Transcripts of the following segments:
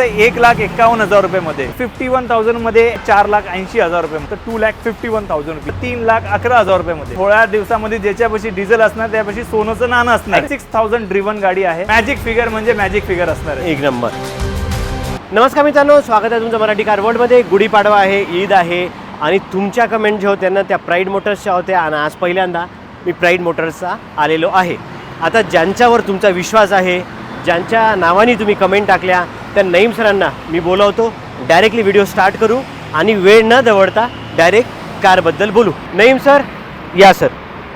फक्त एक लाख एक्कावन्न हजार रुपये मध्ये फिफ्टी वन थाउजंडमध्ये चार लाख ऐंशी हजार रुपये two lakh fifty one thousand रुपये. तीन लाख अकरा हजार रुपये मध्ये थोड्या दिवसामध्ये ज्याच्यापाशी डिझेल असणार त्यापाशी सोनंचं नाणं असणार. सिक्स थाउजंड ड्रिव्हन गाडी आहे. मॅजिक फिगर म्हणजे मॅजिक फिगर असणार एक नंबर. नमस्कार मित्रांनो स्वागत आहे तुमचं मराठी कारवडमध्ये गुढीपाडवा आहे ईद आहे. आणि तुमच्या कमेंट ज्या होत्या ना त्या प्राईड मोटर्सच्या होत्या. आणि आज पहिल्यांदा मी प्राईड मोटर्सचा आलेलो आहे. आता ज्यांच्यावर तुमचा विश्वास आहे ज्यांच्या नावाने तुम्ही कमेंट टाकल्या त्या नईम सरांना मी बोलवतो. डायरेक्टली व्हिडिओ स्टार्ट करू आणि वेळ न दवडता डायरेक्ट कारबद्दल बोलू. नईम सर या सर.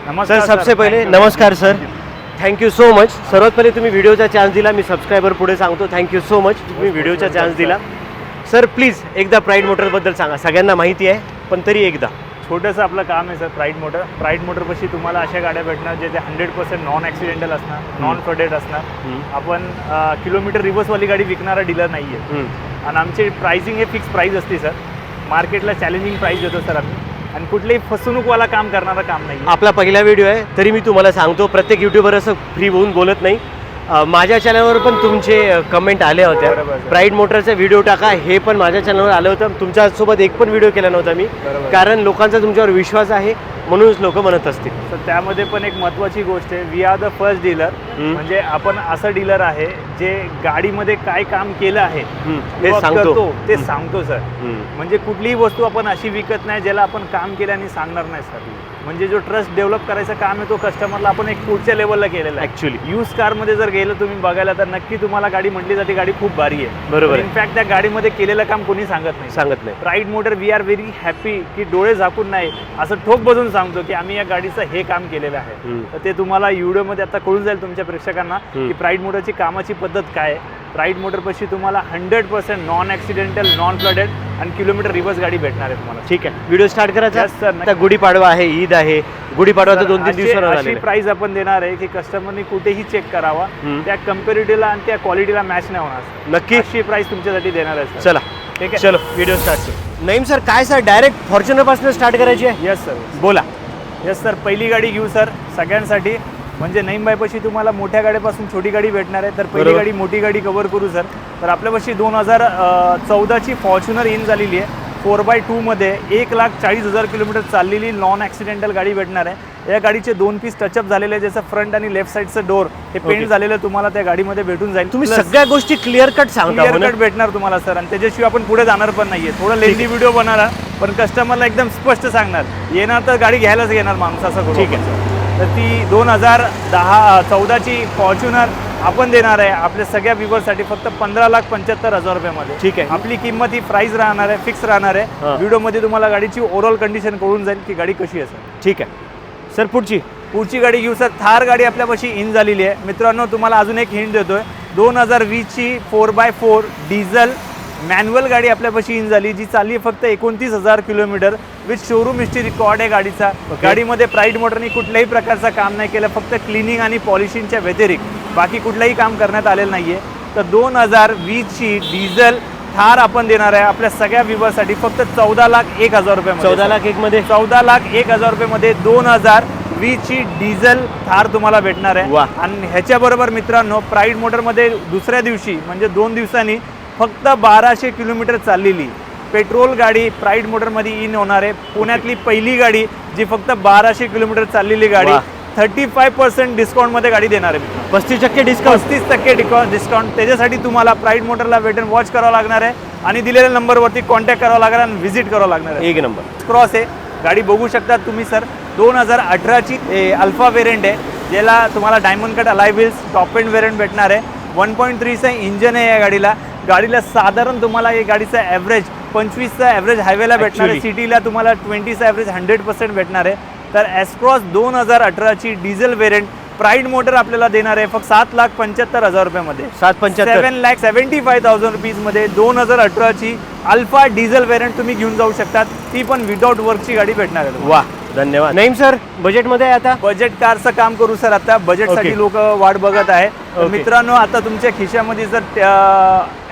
नमस्कार सर सबसे पहिले. नमस्कार सर. थँक्यू सो मच सर्वात पहिले तुम्ही व्हिडिओचा चान्स दिला. मी सबस्क्रायबर पुढे सांगतो. थँक्यू सो मच तुम्ही व्हिडिओचा चान्स दिला. सर प्लीज एकदा प्राईड मोटरबद्दल सांगा. सगळ्यांना माहिती आहे पण तरी एकदा. छोटंसं आपलं काम आहे सर प्राईड मोटर प्राईड मोटरपाशी तुम्हाला अशा गाड्या भेटणार जे ते हंड्रेड पर्सेंट नॉन ॲक्सिडेंटल असणार नॉन फ्रडेड असणार. आपण किलोमीटर रिव्हर्सवाली गाडी विकणारा डीलर नाही आहे. आणि आमची प्राइसिंग हे फिक्स प्राईस असते सर. मार्केटला चॅलेंजिंग प्राईस देतो सर आम्ही. आणि कुठलेही फसवणूकवाला काम करणारं काम नाही आपला पहिला व्हिडिओ आहे तरी मी तुम्हाला सांगतो प्रत्येक युट्यूबर असं फ्री होऊन बोलत नाही. माझ्या चॅनलवर पण तुमचे कमेंट आल्या होत्या. प्राईड मोटरचा व्हिडिओ टाका हे पण माझ्या चॅनलवर आलं होतं तुमच्यासोबत एक पण व्हिडिओ केला नव्हता मी. कारण लोकांचा तुमच्यावर विश्वास आहे म्हणूनच लोक म्हणत असतील तर त्यामध्ये पण एक महत्त्वाची गोष्ट आहे we are the first dealer. म्हणजे आपण असं डीलर आहे जे गाडीमध्ये काय काम केलं आहे. हे सांगतो ते. सांगतो सर. म्हणजे कुठलीही वस्तू आपण अशी विकत नाही ज्याला आपण काम केलं आणि सांगणार नाही सर म्हणजे जो ट्रस्ट डेव्हलप करायचं काम आहे तो कस्टमरला आपण एक पुढच्या लेवलला केलेला आहे Actually. यूज कारमध्ये जर गेलं तुम्ही बघायला तर नक्की तुम्हाला गाडी म्हटली जाते गाडी खूप भारी आहे बरोबर. इनफॅक्ट त्या गाडीमध्ये केलेलं काम कोणी सांगत नाही सांगत नाही Ride Motor we are very happy की डोळे झाकून नाही असं ठोक बजून सांगतो की आम्ही या गाडीचं हे काम केलेलं आहे. तर ते तुम्हाला व्हिडिओमध्ये आता कळून जाईल तुमच्या प्रेक्षकांना. की प्राईड मोटरची कामाची पद्धत काय प्राईड मोटरपाशी तुम्हाला hundred percent non accidental non flooded आणि किलोमीटर रिव्हर्स गाडी भेटणार आहे तुम्हाला. ठीक आहे. व्हिडिओ स्टार्ट करायचा. Sir. आता गुढीपाडवा आहे ईद आहे. गुढीपाडवा तर दोन तीन दिवसावर अशी आहे. प्राइस आपण देणार आहे की कस्टमरनी कुठेही चेक करावा. त्या कम्पॅरिटिव्हला आणि त्या क्वालिटीला मॅच नाही होणार नक्की. अशी प्राइस तुमच्यासाठी देणार आहे. चला. ठीक आहे? चलो. व्हिडिओ स्टार्ट नईम सर काय सर डायरेक्ट फॉर्च्युनरपासून स्टार्ट करायची आहे? येस सर बोला. येस सर पहिली गाडी घेऊ सर सगळ्यांसाठी. म्हणजे नईमबाईपाशी तुम्हाला मोठ्या गाडीपासून छोटी गाडी भेटणार आहे. तर पहिली बरोबर. गाडी मोठी गाडी कव्हर करू सर तर आपल्यापाशी दोन हजार चौदाची फॉर्च्युनर इन झालेली आहे. फोर बाय टूमध्ये एक लाख चाळीस हजार किलोमीटर चाललेली नॉन ॲक्सिडेंटल गाडी भेटणार आहे. या गाडीचे दोन पीस टचअप झालेले आहे ज्याचं फ्रंट आणि लेफ्ट साईडचं डोर हे पेंट. झालेलं तुम्हाला त्या गाडीमध्ये भेटून जाईल. तुम्ही Plus सगळ्या गोष्टी क्लिअर कट सांगता हो क्लिअर ना? कट भेटणार तुम्हाला सर आणि त्याच्याशिवाय आपण पुढे जाणार पण नाहीये. थोडं लेंदी व्हिडिओ बनवणार पण कस्टमरला एकदम स्पष्ट सांगणार. येणार तर गाडी घ्यायलाच घेणार माणूस असं करू ठीक आपण. तर ती दोन हजार दहा चौदाची फॉर्च्युनर आपण देणार आहे आपल्या सगळ्या व्ह्युअरसाठी फक्त पंधरा लाख पंच्याहत्तर हजार रुपयामध्ये. ठीक आहे. आपली किंमत ही प्राइस राहणार आहे फिक्स राहणार आहे. व्हिडिओमध्ये तुम्हाला गाडीची ओव्हरऑल कंडिशन कळून जाईल की गाडी कशी असेल ठीक आहे. सर पुढची. पुढची गाडी घेऊ सर थार गाडी आपल्यापाशी इन झालेली आहे. मित्रांनो तुम्हाला अजून एक हिंट देतोय. दोन हजार वीसची four by four diesel manual गाडी आपल्यापाशी इन झाली जी चालली फक्त एकोणतीस हजार kilometre with showroom history record आहे गाडीचा. गाडीमध्ये प्राईड मोटरनी कुठल्याही प्रकारचं काम नाही केलं फक्त क्लिनिंग आणि पॉलिशिंगच्या व्यतिरिक्त. बाकी कुठलंही काम करण्यात आलेलं नाही आहे तर दोन हजार वीसची डिझेल थार आपण देणार आहे आपल्या सगळ्या विभागासाठी फक्त चौदा लाख एक हजार रुपये चौदा लाख एक मध्ये? चौदा लाख एक हजार रुपयेमध्ये दोन हजार वीसची डिझेल थार तुम्हाला भेटणार आहे. आणि ह्याच्याबरोबर मित्रांनो प्राईड मोटरमध्ये दुसऱ्या दिवशी म्हणजे दोन दिवसांनी फक्त बाराशे किलोमीटर चाललेली पेट्रोल गाडी प्राईड मोटरमध्ये इन होणार आहे. पुण्यातली पहिली गाडी जी फक्त बाराशे किलोमीटर चाललेली गाडी. थर्टी फाय पर्सेंट डिस्काउंटमध्ये गाडी देणार आहे. पस्तीस टक्के डिस्काउंट पस्तीस टक्के डिस्काउंट त्याच्यासाठी तुम्हाला प्राईड मोटरला वेट अँड वॉच करावं लागणार आहे आणि दिलेल्या नंबरवरती कॉन्टॅक्ट करावं लागणार आणि व्हिजिट करावं लागणार आहे. एक नंबर. क्रॉस आहे. गाडी बघू शकता तुम्ही सर दोन हजार अठराची अल्फा वेरियंट आहे ज्याला तुम्हाला diamond cut alloy wheels top end variant भेटणार आहे. वन पॉईंट थ्रीचं इंजन आहे या गाडीला. गाडीला साधारण तुम्हाला या गाडीचा ॲव्हरेज पंचवीसचा ॲव्हरेज हायवेला भेटणार आहे. सिटीला तुम्हाला ट्वेंटीचा ॲव्हरेज हंड्रेड पर्सेंट भेटणार आहे. तर ॲस्क्रॉस दोन हजार अठराची डिझेल वेरियंट प्राईड मोटर आपल्याला देणार आहे. फक्त सात लाख पंच्याहत्तर हजार रुपयामध्ये. सात पंच्याहत्तर. Seven lakh seventy five thousand रुपीजमध्ये दोन हजार अठराची अल्फा डिझेल वेरियंट तुम्ही घेऊन जाऊ शकतात. ती पण विदाऊट वर्कची गाडी भेटणार आहे वा. धन्यवाद नईम सर बजेटमध्ये आता बजेट कारचं काम करू सर आता बजेटसाठी. लोक वाट बघत आहे. मित्रांनो आता तुमच्या खिशामध्ये जर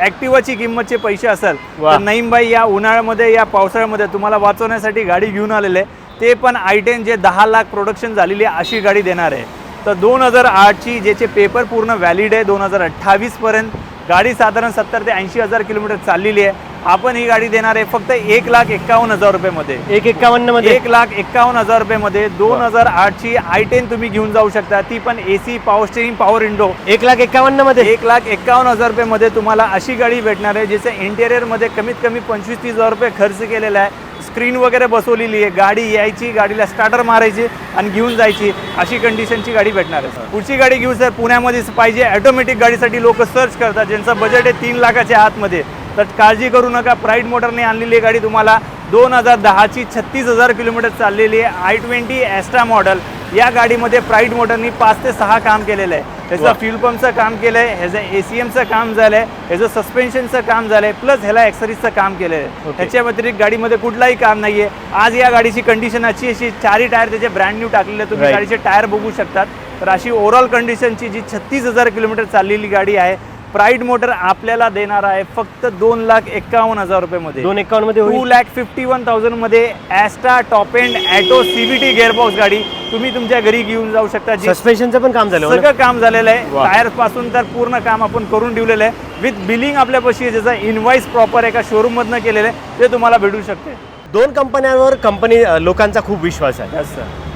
ऍक्टिवाची किंमतचे पैसे असेल. तर नईमबाई या उन्हाळ्यामध्ये या पावसाळ्यामध्ये तुम्हाला वाचवण्यासाठी गाडी घेऊन आलेले. ते पण आय टेन जे दहा लाख प्रोडक्शन झालेली आहे अशी गाडी देणार आहे तर दोन हजार आठची ज्याचे पेपर पूर्ण व्हॅलिड आहे दोन हजार अठ्ठावीसपर्यंत गाडी साधारण सत्तर ते ऐंशी हजार किलोमीटर चाललेली आहे आपण ही गाडी देणार आहे फक्त एक लाख एक्कावन्न हजार रुपयेमध्ये. एक एक्कावन्नमध्ये एक लाख एक्कावन्न हजार रुपयेमध्ये. दोन हजार आठची आय टेन तुम्ही घेऊन जाऊ शकता. ती पण A C power steering power window एक लाख एक्कावन्नमध्ये एक लाख एक्कावन्न हजार रुपयेमध्ये तुम्हाला अशी गाडी भेटणार आहे जिचे इंटेरियरमध्ये कमीत कमी पंचवीस तीस हजार रुपये खर्च केलेला आहे. स्क्रीन वगैरे बसवलेली आहे. गाडी यायची गाडीला स्टार्टर मारायची आणि घेऊन जायची. अशी कंडिशनची गाडी भेटणार आहे. पुढची गाडी घेऊ सर. पुण्यामध्येच पाहिजे. ऑटोमॅटिक गाडीसाठी लोक सर्च करतात. ज्यांचं बजेट आहे तीन लाखाच्या आतमध्ये. तर काळजी करू नका प्राईड मोटरने आणलेली गाडी तुम्हाला दोन हजार दहाची छत्तीस हजार किलोमीटर चाललेली आहे आय ट्वेंटी ॲस्ट्रा मॉडल या गाडीमध्ये प्राईड मोटरनी पाच ते सहा काम केलेलं आहे वा. त्याचं फ्युल पंपचं काम केलं आहे ह्याचं ए सी एमचं काम झालं आहे ह्याचं सस्पेन्शनचं काम झालं आहे प्लस ह्याला ॲक्सरीजचं काम केलं आहे. ह्याच्या व्यतिरिक्त गाडीमध्ये कुठलाही काम नाही आहे आज या गाडीची कंडिशन अशी अशी चारही टायर त्याचे ब्रँड न्यू टाकलेले. तुम्ही. गाडीचे टायर बघू शकतात तर अशी ओव्हरऑल कंडिशनची जी छत्तीस हजार किलोमीटर चाललेली गाडी आहे प्राईड मोटर आपल्याला देणार आहे फक्त दोन लाख एक्कावन्न हजार रुपयेमध्ये. दोन एक्कावन्नमध्ये टू होईल lakh fifty one थाउजंडमध्ये Asta top end auto CVT gearbox गाडी तुम्ही तुमच्या घरी घेऊन जाऊ शकता. जी सस्पेन्शनचं पण काम झालं हो ना? सगळं काम झालेलं आहे. वा. टायरपासून तर पूर्ण काम आपण करून ठेवलेलं आहे. विथ बिलिंग आपल्यापाशी आहे ज्याचा इनवाईस प्रॉपर एका शोरूम मधनं केलेलं आहे ते तुम्हाला भेटू शकते. दोन कंपन्यांवर कंपनी लोकांचा खूप विश्वास आहे.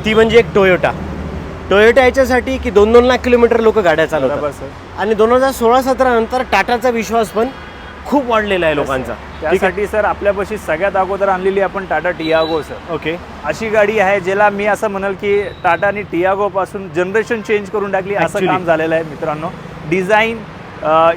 ती म्हणजे एक टोयोटा टोयोटा याच्यासाठी की दोन दोन लाख किलोमीटर लोक गाड्या चालवतात. आणि दोन हजार सोळा सतरा नंतर टाटाचा विश्वास पण खूप वाढलेला आहे लोकांचा. त्यासाठी सर आपल्यापाशी सगळ्यात अगोदर आणलेली आपण टाटा टियागो सर. ओके. अशी गाडी आहे ज्याला मी असं म्हणाल की टाटा आणि टियागो पासून जनरेशन चेंज करून टाकली असं. काम झालेलं आहे मित्रांनो. डिझाईन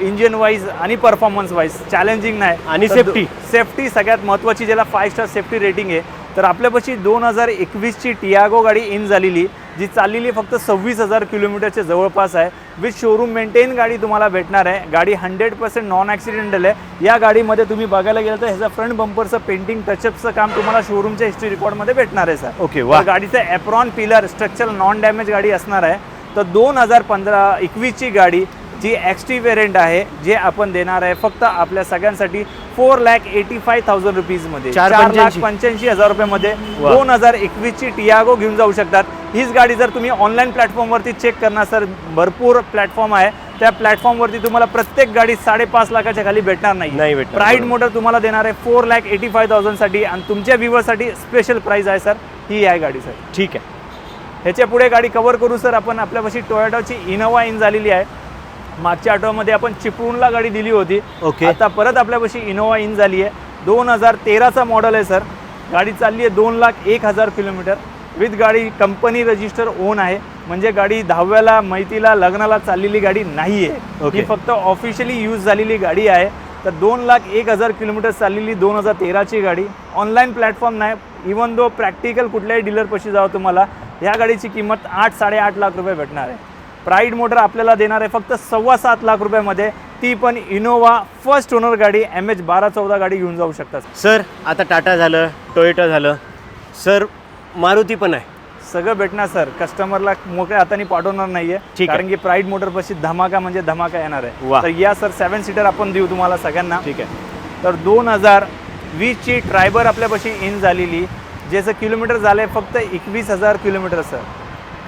इंजिन वाईज आणि परफॉर्मन्स वाईज चॅलेंजिंग नाही. आणि. दो- सेफ्टी सगळ्यात महत्त्वाची ज्याला फाय स्टार सेफ्टी रेटिंग आहे. तर आपल्यापाशी दोन हजार एकवीसची टियागो गाडी इन झालेली. जी चाललेली फक्त सव्वीस हजार किलोमीटरच्या जवळपास आहे. विथ शोरूम मेंटेन गाडी तुम्हाला भेटणार आहे. गाडी हंड्रेड पर्सेंट नॉन ॲक्सिडेंटल आहे. या गाडीमध्ये तुम्ही बघायला गेलं तर ह्याचं फ्रंट बंपरचं पेंटिंग टचअपचं काम तुम्हाला शोरूमच्या हिस्ट्री रेकॉर्डमध्ये भेटणार आहे सर ओके वा. गाडीचं apron pillar structure non damage गाडी असणार आहे. तर दोन हजार पंधरा एकवीसची गाडी जी एक्स टी वेरियंट आहे जे आपण देणार आहे फक्त आपल्या सगळ्यांसाठी four lakh eighty five thousand रुपीजमध्ये चार चार लाख पंच्याऐंशी. हजार रुपयामध्ये वा. दोन हजार एकवीसची टियागो घेऊन जाऊ शकतात. हीच गाडी जर तुम्ही ऑनलाईन प्लॅटफॉर्मवरती चेक करणार सर भरपूर प्लॅटफॉर्म आहे. त्या प्लॅटफॉर्मवरती तुम्हाला प्रत्येक गाडी साडेपाच लाखाच्या खाली भेटणार नाही. भेटणार, प्राईड. मोटर तुम्हाला देणार आहे फोर लॅक एटी फाय थाउजंडसाठी आणि तुमच्या व्ह्युअरसाठी स्पेशल प्राईज आहे सर ही आहे गाडी सर ठीक आहे. ह्याच्या पुढे गाडी कव्हर करू सर आपण आपल्यापाशी टोयोटाची इनोवा इन झालेली आहे. मागच्या आठवड्यामध्ये आपण चिपळूणला गाडी दिली होती. ओके. आता परत आपल्यापाशी इनोवा इन झाली आहे दोन हजार तेराचा मॉडेल आहे सर गाडी चालली आहे दोन लाख एक हजार किलोमीटर. विथ गाडी कंपनी रजिस्टर ओन आहे. म्हणजे गाडी दहाव्याला मैतीला लग्नाला चाललेली गाडी नाही आहे. ही फक्त ऑफिशियली यूज झालेली गाडी आहे. तर दोन लाख एक हजार किलोमीटर चाललेली दोन हजार तेराची गाडी. ऑनलाईन प्लॅटफॉर्म नाही. इवन दो प्रॅक्टिकल कुठल्याही डीलरपाशी जावं तुम्हाला ह्या गाडीची किंमत आठ साडेआठ लाख रुपये भेटणार आहे. प्राईड मोटर आपल्याला देणार आहे फक्त सव्वा सात लाख रुपयामध्ये. ती पण इनोवा फर्स्ट ओनर गाडी एम एच बारा चौदा गाडी घेऊन जाऊ शकतात. सर आता टाटा झालं टोयोटा झालं. सर मारुती पण आहे. सगळं भेटणार सर. कस्टमरला मोकळ्या हाताने पाठवणार नाहीये. ठीक आहे. कारण की प्राईड मोटर पाशी धमाका म्हणजे धमाका येणार वा. आहे तर या सर सेवन सीटर आपण देऊ तुम्हाला सगळ्यांना. ठीक आहे. तर दोन हजार वीसची ट्रायबर आपल्यापाशी इन झालेली. ज्याचं किलोमीटर झालं आहे फक्त एकवीस हजार किलोमीटर सर.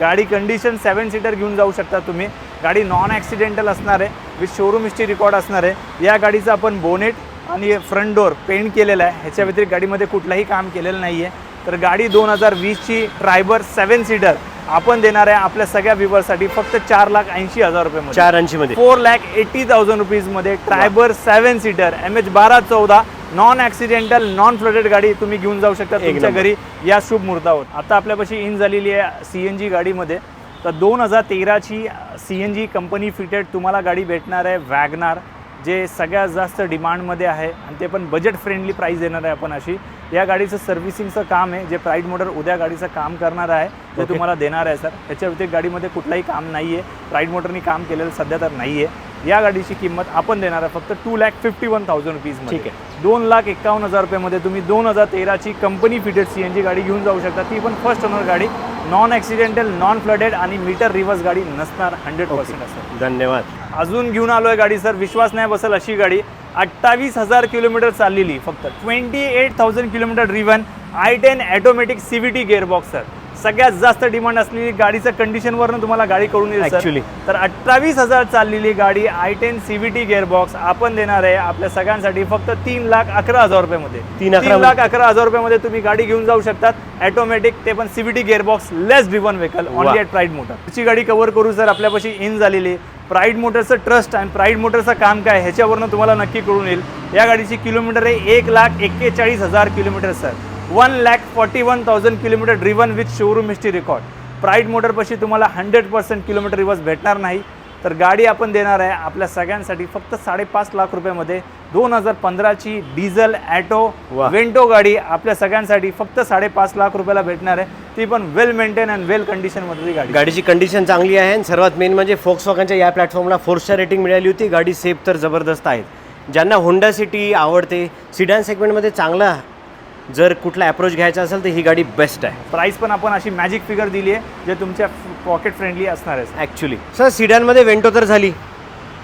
गाडी कंडिशन सेवन सीटर घेऊन जाऊ शकता तुम्ही. गाडी नॉन ॲक्सिडेंटल असणार आहे विथ शोरूम हिस्ट्री रेकॉर्ड असणार आहे. या गाडीचं आपण बोनेट आणि फ्रंट डोअर पेंट केलेला आहे. ह्याच्या व्यतिरिक्त गाडीमध्ये कुठलंही काम केलेलं नाही आहे तर गाडी दोन हजार वीसची ट्रायबर सेवन सीटर आपण देणार आहे आपल्या सगळ्या व्ह्युअरसाठी फक्त चार लाख ऐंशी हजार रुपये चार ऐंशी मध्ये. Four lakh eighty thousand रुपीजमध्ये Triber seven seater M H बारा चौदा नॉन ॲक्सिडेंटल नॉन फ्लडेड गाडी तुम्ही घेऊन जाऊ शकता तुमच्या. घरी या शुभ मुहूर्तावर. आता आपल्यापाशी इन झालेली आहे सी एन जी गाडीमध्ये. तर दोन हजार तेराची C N G company fitted तुम्हाला गाडी भेटणार आहे वॅगनार. जे सगळ्यात जास्त डिमांडमध्ये आहे आणि ते पण बजेट फ्रेंडली प्राईस देणार आहे आपण अशी. या गाडीचं सर्व्हिसिंगचं काम आहे जे प्राईड मोटर उद्या गाडीचं काम करणार आहे ते Okay. तुम्हाला देणार आहे सर त्याच्या व्यतिरिक्त गाडीमध्ये कुठलाही काम नाही आहे प्राईड मोटरनी काम केलेलं सध्या तर नाही आहे या गाडीची किंमत आपण देणार आहे फक्त two lakh fifty one thousand rupees ठीक दोन लाख एक्कावन्न हजार रुपयामध्ये तुम्ही दोन हजार तेराची company fitted C N G गाडी घेऊन जाऊ शकता. ती पण फर्स्ट ओनर गाडी. नॉन ॲक्सिडेंटल नॉन फ्लडेड आणि मीटर रिव्हर्स गाडी नसणार हंड्रेड पर्सेंट असं धन्यवाद. अजून घेऊन आलो आहे गाडी सर. विश्वास नाही बसेल अशी गाडी. अठ्ठावीस हजार किलोमीटर चाललेली फक्त. Twenty eight thousand kilometre driven i ten automatic C V T gearbox sir. सगळ्यात जास्त डिमांड असलेली गाडीचं कंडिशनवरनं तुम्हाला गाडी कळून येईल. सर तर अठ्ठावीस हजार चाललेली गाडी i ten C V T gearbox आपण देणार आहे आपल्या सगळ्यांसाठी फक्त तीन लाख अकरा हजार रुपयामध्ये. तीन लाख अकरा हजार रुपयामध्ये तुम्ही गाडी घेऊन जाऊ शकतात. ऑटोमॅटिक ते पण CVT gearbox less driven vehicle. Only at Pride motor ची गाडी कव्हर करू सर आपल्यापाशी इन झालेली. प्राईड मोटरचं ट्रस्ट आणि प्राईड मोटरचं काम काय ह्याच्यावरनं तुम्हाला नक्की कळून येईल. या गाडीची किलोमीटर आहे एक लाख एक्केचाळीस हजार kilometre sir one lakh forty one thousand kilometre driven with showroom history record Pride मोटरपाशी तुम्हाला हंड्रेड पर्सेंट किलोमीटर रिवर्स भेटणार नाही. तर गाडी आपण देणार आहे आपल्या सगळ्यांसाठी फक्त साडेपाच लाख रुपयामध्ये. दोन हजार पंधराची डिझेल ॲटो वा. वेंटो गाडी आपल्या सगळ्यांसाठी फक्त साडेपाच लाख रुपयाला भेटणार आहे. ती पण वेल मेंटेन अँड वेल कंडिशनमधली गाडी. गाडीची कंडिशन चांगली आहे आणि सर्वात मेन म्हणजे फोक्स वॉगनच्या या प्लॅटफॉर्मला फोर स्टार रेटिंग मिळाली होती. गाडी सेफ तर जबरदस्त आहेत ज्यांना होंडा सिटी आवडते सिडॅन सेगमेंटमध्ये चांगला जर कुठला अप्रोच घ्यायचा असेल तर ही गाडी बेस्ट आहे. प्राइस पण आपण अशी मॅजिक फिगर दिली आहे जे तुमच्या पॉकेट फ्रेंडली असणार आहे. ॲक्च्युली सर सिडॅनमध्ये वेंटो तर झाली.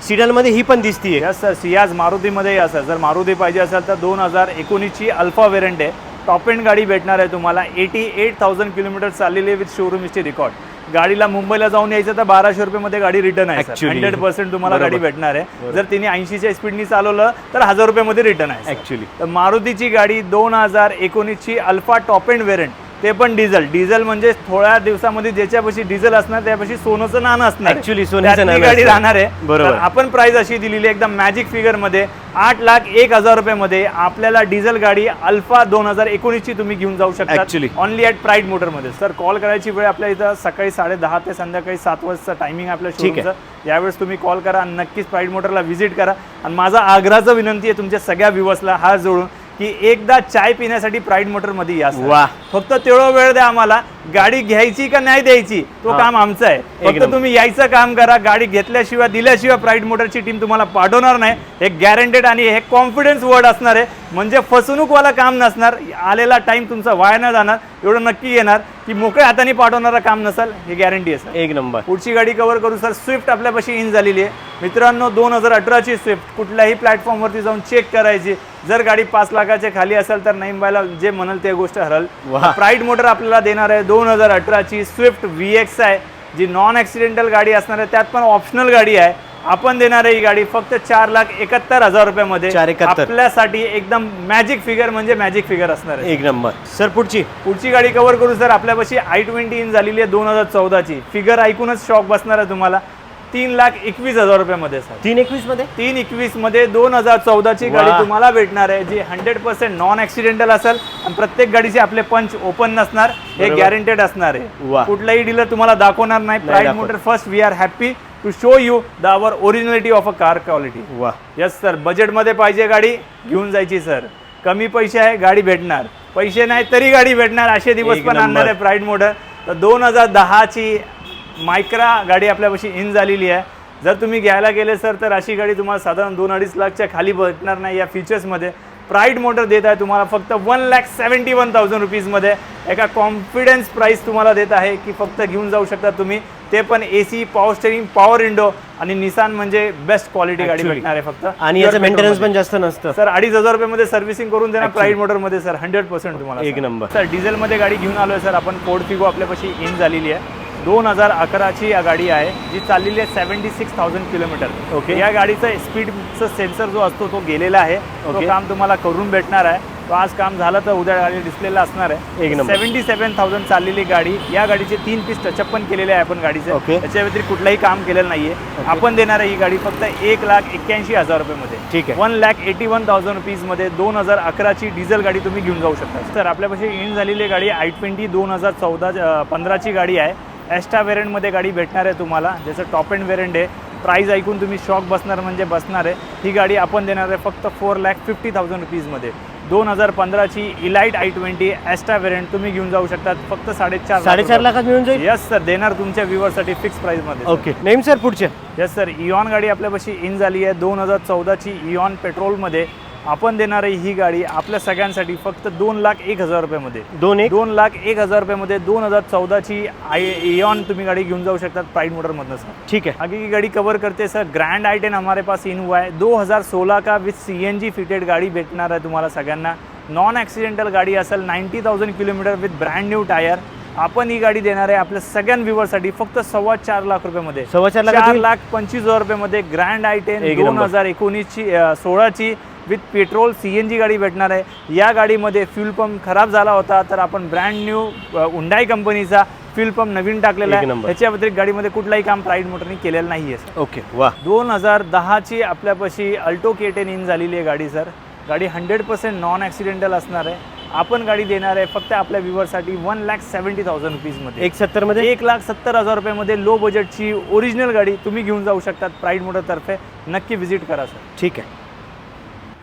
सिडॅनमध्ये ही पण दिसतीये. यस सर सियाज मारुतीमध्ये या सर जर मारुती पाहिजे असेल तर दोन हजार एकोणीसची अल्फा वेरियंट आहे. टॉप एंड गाडी भेटणार आहे तुम्हाला. एटी एट थाउजंड किलोमीटर चाललेली आहे विथ शोरूम हिस्ट्री रेकॉर्ड गाडीला मुंबईला जाऊन यायचं तर बाराशे रुपयेमध्ये गाडी रिटर्न आहे. हंड्रेड पर्सेंट तुम्हाला. गाडी भेटणार आहे. जर तिने ऐंशीच्या स्पीडनी चालवलं तर हजार रुपयामध्ये रिटर्न आहे ॲक्च्युली तर मारुतीची गाडी दोन हजार एकोणीसची अल्फा टॉप एंड वेरियंट ते पण डिझेल डिझेल म्हणजे थोड्या दिवसामध्ये ज्याच्यापाशी डिझेल असणार त्यापाशी सोनंचं नाणं असणार. Actually सोन्याचं गाडी. राहणार आहे बरोबर. आपण प्राइस अशी दिलेली एकदम मॅजिक फिगरमध्ये आठ लाख एक हजार रुपयामध्ये आपल्याला डिझेल गाडी अल्फा दोन हजार एकोणीसची तुम्ही घेऊन जाऊ शकता Actually. ऑनली ॲट प्राईड मोटरमध्ये सर कॉल करायची वेळ आपल्या इथं सकाळी साडे दहा ते संध्याकाळी सात वाजता टायमिंग आपल्या ठीक आहे. शोरूमचं यावेळेस तुम्ही कॉल करा आणि नक्कीच प्राईड मोटरला व्हिजिट करा आणि माझा आग्रहाचं विनंती आहे तुमच्या सगळ्या व्ह्युअर्सला हात जोडून की एकदा चाय पिण्यासाठी प्राईड मोटरमध्ये या. वा फक्त तेवढा वेळ द्या आम्हाला गाडी घ्यायची का नाही द्यायची तो. काम आमचं आहे फक्त. तुम्ही यायचं काम करा गाडी घेतल्याशिवाय दिल्याशिवाय प्राईड मोटरची टीम तुम्हाला पाठवणार नाही हे गॅरंटेड आणि हे कॉन्फिडन्स वर्ड असणार आहे म्हणजे फसवणूकवाला काम नसणार आलेला टाइम तुमचा वाया न जाणार एवढं नक्की येणार की मोकळ्या हाताने पाठवणारं काम नसेल हे गॅरंटी आहे सर एक नंबर पुढची गाडी कव्हर करू सर स्विफ्ट आपल्यापाशी इन झालेली आहे. मित्रांनो दोन हजार अठराची स्विफ्ट कुठल्याही प्लॅटफॉर्मवरती जाऊन चेक करायची. जर गाडी पाच लाखाच्या खाली असेल तर नाही बायला जे म्हणाल ते गोष्ट हरल. प्राईड मोटर आपल्याला देणार आहे दोन हजार अठराची स्विफ्ट व्ही एक्स आहे जी नॉन ॲक्सिडेंटल गाडी असणार आहे त्यात पण ऑप्शनल गाडी आहे. आपण देणार आहे ही गाडी फक्त चार लाख एकाहत्तर हजार रुपयामध्ये. चार एकाहत्तर. आपल्यासाठी एकदम मॅजिक फिगर म्हणजे मॅजिक फिगर असणार आहे. एक नंबर. सर पुढची. पुढची गाडी कव्हर करू सर आपल्यापाशी आय ट्वेंटी इन झालेली आहे दोन हजार चौदाची. फिगर ऐकूनच शॉक बसणार आहे तुम्हाला. तीन लाख एकवीस हजार रुपयामध्ये सर तीन एकवीसमध्ये तीन एकवीसमध्ये दोन हजार चौदाची. गाडी तुम्हाला भेटणार आहे जी हंड्रेड पर्सेंट नॉन ऍक्सिडेंटल असेल आणि प्रत्येक गाडीचे आपले पंच ओपन नसणार हे बरोबर. गॅरंटेड असणार आहे. कुठलाही डीलर तुम्हाला दाखवणार नाही. प्राईड दाखवत. Motor first we are happy to show you the our originality of a car quality वा यस सर बजेटमध्ये पाहिजे गाडी घेऊन जायची सर कमी पैसे आहे गाडी भेटणार. पैसे नाही तरी गाडी भेटणार. असे दिवस पण आणणार. आहे प्राईड मोटर तर दोन हजार दहाची मायक्रा गाडी आपल्यापाशी इन झालेली आहे. जर तुम्ही घ्यायला गेले सर तर अशी गाडी तुम्हाला साधारण दोन अडीच लाखच्या खाली भेटणार नाही या फीचर्समध्ये प्राईड मोटर देत आहे तुम्हाला फक्त one lakh seventy one thousand रुपीजमध्ये एका कॉन्फिडन्स प्राईस तुम्हाला देत आहे की फक्त घेऊन जाऊ शकता तुम्ही ते पण A C power steering power window आणि निसान म्हणजे बेस्ट क्वालिटी गाडी. भेटणार आहे फक्त आणि याचं मेंटेनन्स पण जास्त नसतं सर अडीच हजार रुपयामध्ये सर्व्हिसिंग करून देणार. प्राईड मोटरमध्ये सर हंड्रेड पर्सेंट तुम्हाला एक. नंबर. सर डिझेलमध्ये गाडी घेऊन आलोय सर आपण फोर्ड फिगो आपल्यापाशी इन झालेली आहे दोन हजार अकराची या गाडी आहे जी चाललेली आहे seventy six thousand kilometre. Okay. या गाडीचा स्पीडचा सेन्सर जो असतो तो गेलेला आहे. तो. काम तुम्हाला करून भेटणार आहे. तो आज काम झालं तर उद्या गाडी डिस्प्लेला असणार आहे. एक. सेव्हन्टी सेव्हन थाउजंड चाललेली गाडी या गाडीचे तीन पीस टचअप पण केलेले आहे आपण गाडीचे. Okay. त्याच्या व्यतिरिक्त कुठलंही काम केलेलं नाहीये. आपण देणार आहे ही गाडी फक्त एक लाख एक्क्याऐंशी हजार रुपयामध्ये. ठीक आहे. One lakh eighty one thousand रुपीजमध्ये दोन हजार अकराची डिझेल गाडी तुम्ही घेऊन जाऊ शकता. सर आपल्यापाशी इन झालेली गाडी आय ट्वेंटी दोन हजार चौदा पंधराची गाडी आहे. एस्टा वेरियंटमध्ये गाडी भेटणार आहे तुम्हाला. ज्याचं टॉप एंड वेरियंट आहे प्राईज ऐकून तुम्ही शॉक बसणार म्हणजे बसणार आहे. ही गाडी आपण देणार आहे फक्त फोर लॅक फिफ्टी थाउजंड रुपीजमध्ये दोन हजार पंधराची Elite i twenty Asta variant तुम्ही घेऊन जाऊ शकतात. फक्त साडेचार साडेचार लाखात मिळून जाईल? यस सर देणार तुमच्या व्ह्युअरसाठी फिक्स प्राईजमध्ये ओके नेम सर पुढचे. येस सर इऑन गाडी आपल्यापाशी इन झाली आहे. दोन हजार चौदाची इऑन पेट्रोलमध्ये आपण देणार आहे ही गाडी आपल्या सगळ्यांसाठी फक्त दोन लाख एक हजार रुपयामध्ये. दोन एक? दोन लाख एक हजार रुपयामध्ये दोन हजार चौदाची आय इऑन तुम्ही गाडी घेऊन जाऊ शकतात प्राईड मोटरमधनं सर. ठीक आहे. आगे की गाड़ी कवर करते सर. ग्रैंड आई टेन हमारे पास इन हुआ है. 2016 का with C N G fitted गाड़ी भेटणार आहे तुम्हाला सगळ्यांना. नॉन ॲक्सिडेंटल गाडी असेल ninety thousand kilometre with brand new tyre आपण ही गाडी देणार आहे आपल्या सगळ्या व्ह्युअरसाठी फक्त सव्वा चार लाख रुपयामध्ये. सव्वा चार? लाख पंचवीस हजार रुपयामध्ये ग्रँड आय टेन दोन. हजार एकोणीसची सोळाची with petrol C N G गाडी भेटणार आहे. या गाडीमध्ये फ्यूल पंप खराब झाला होता तर आपण ब्रँड न्यू हुंडाई कंपनीचा फ्यूल पंप नवीन टाकलेला आहे. त्याच्या व्यतिरिक्त गाडीमध्ये कुठलाही काम प्राईड मोटरनी केलेलं नाही आहे ओके वा. दोन हजार दहाची आपल्यापाशी अल्टो के टेन इन झालेली आहे गाडी सर. गाडी हंड्रेड पर्सेंट नॉन ॲक्सिडेंटल असणार आहे. आपण गाडी देणार आहे फक्त आपल्या व्ह्युअरसाठी वन लॅक सेवन्टी थाउजंड रुपीजमध्ये. एक सत्तरमध्ये? एक लाख सत्तर हजार रुपयामध्ये लो बजेटची ओरिजिनल गाडी तुम्ही घेऊन जाऊ शकतात प्राईड मोटरतर्फे. नक्की व्हिजिट करा सर. ठीक आहे.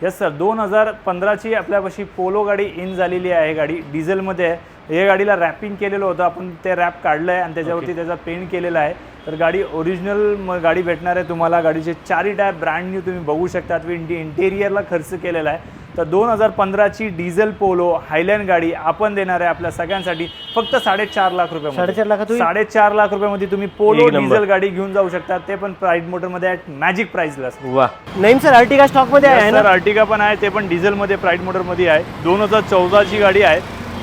येस सर दोन हजार पंधराची आपल्यापाशी पोलो गाडी इन झालेली आहे गाडी. डिझेलमध्ये आहे. या गाडीला रॅपिंग केलेलं होतं. आपण ते रॅप काढलं आहे आणि त्याच्यावरती त्याचा पेंट केलेला आहे. तर गाडी ओरिजिनल म गाडी भेटणार आहे तुम्हाला. गाडीचे चारही टायर ब्रँड न्यू तुम्ही बघू शकता तुम्ही इंटेरियरला खर्च केलेला आहे. तर दोन हजार पंधराची डिझेल पोलो हायलँड गाडी आपण देणार आहे आपल्या सगळ्यांसाठी. फक्त साडेचार लाख रुपये साडेचार होईल? साडेचार लाख रुपयामध्ये तुम्ही पोलो. डिझेल गाडी घेऊन जाऊ शकता. ते पण प्राईड मोटरमध्ये मॅजिक प्राईसला वा नाही सर अर्टिगा स्टॉकमध्ये आहे ना? सर अर्टिगा पण आहे. ते पण डिझेलमध्ये प्राईड मोटरमध्ये आहे. दोन हजार चौदाची गाडी आहे.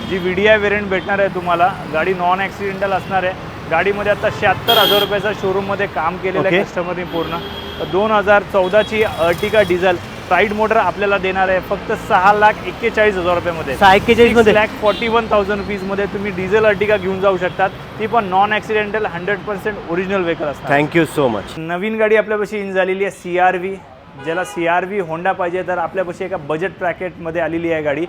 जी व्ही डी आय व्हेरियंट भेटणार आहे तुम्हाला. गाडी नॉन ॲक्सिडेंटल असणार आहे. गाडीमध्ये आता शहात्तर हजार रुपयाचा शोरूममध्ये काम केलेलं आहे Okay. कस्टमरनी पूर्ण. तर दोन हजार चौदाची अर्टिगा डिझेल प्राईड मोटर आपल्याला देणार आहे फक्त सहा लाख एक्केचाळीस हजार रुपयामध्ये. सहा एक्केचाळीस लॅक फॉर्टी वन थाउजंड रुपीजमध्ये तुम्ही डिझेल अर्टिगा घेऊन जाऊ शकतात. ती पण non accidental hundred percent original vehicle असणार. थँक्यू सो मच नवीन गाडी आपल्यापाशी इन झालेली आहे सी आर व्ही ज्याला सी आर व्ही होंडा पाहिजे तर आपल्यापाशी एका बजेट ब्रॅकेटमध्ये आलेली आहे गाडी.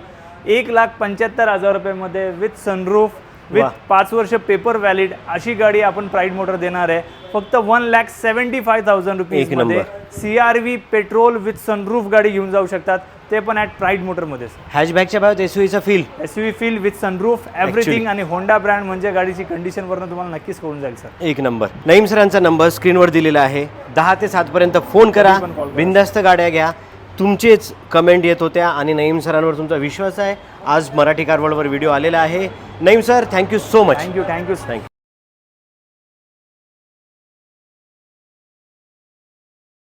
एक लाख पंच्याहत्तर हजार रुपयामध्ये विथ सनरूफ विथ वाह. पाच वर्ष पेपर व्हॅलिड अशी गाडी आपण प्राईड मोटर देणार आहे. फक्त one lakh seventy five thousand रुपीजमध्ये C R V petrol with sunroof गाडी घेऊन जाऊ शकतात. ते पण ॲट प्राईड मोटरमध्येच हॅशबॅकच्या बाबत एसयूचा feel S U feel with sunroof everything आणि होंडा ब्रँड म्हणजे गाडीची कंडिशनवरनं तुम्हाला नक्कीच कळून जाईल सर एक नंबर. नईम सरांचा नंबर स्क्रीनवर दिलेला आहे. दहा ते सातपर्यंत फोन करा. बिंदास्त गाड्या घ्या. तुमचेच कमेंट येत होत्या आणि नईम सरांवर तुमचा विश्वास आहे. आज मराठी कारवडवर व्हिडिओ आलेला आहे. Naeem sir thank you so much thank you thank you thank you